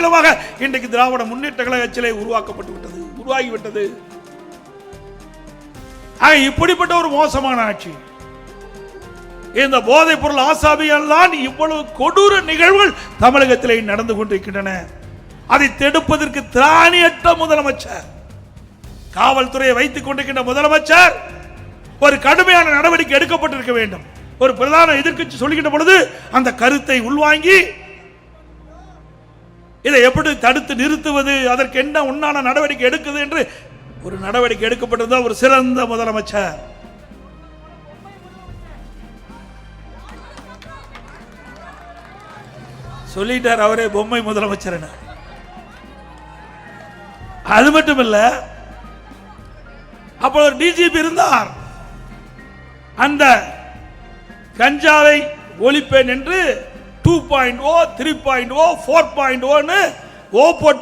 அடைக்கலமாக இன்றைக்கு திராவிட முன்னேற்ற கழக சிலை உருவாக்கப்பட்டு விட்டது உருவாகிவிட்டது. ஆக இப்படிப்பட்ட ஒரு மோசமான ஆட்சி. இந்த போதைப் பொருள் ஆசாமியால் தான் இவ்வளவு கொடூர நிகழ்வுகள் தமிழகத்திலே நடந்து கொண்டிருக்கின்றன. அதை தடுப்பதற்கு திராணியற்ற முதலமைச்சர் காவல்துறையை வைத்துக் கொண்டிருக்கின்ற முதலமைச்சர் ஒரு கடுமையான நடவடிக்கை எடுக்கப்பட்டிருக்க வேண்டும். ஒரு பிரதான எதிர்க்கட்சி சொல்லுகின்ற பொழுது அந்த கருத்தை உள்வாங்கி இதை எப்படி தடுத்து நிறுத்துவது? அதற்கு என்ன உண்டான நடவடிக்கை எடுக்குது என்று ஒரு நடவடிக்கை எடுக்கப்பட்டிருந்தால் ஒரு சிறந்த முதலமைச்சர். சொல்லிட்டார் அவரே பொம்மை முதலமைச்சர் அது மட்டும் இல்ல அப்போ ஒரு டிஜிபி இருந்தார். அந்த கஞ்சாவை ஒழிப்பேன் என்று two point O three point O four point ஓன்னு ஓ போட்டு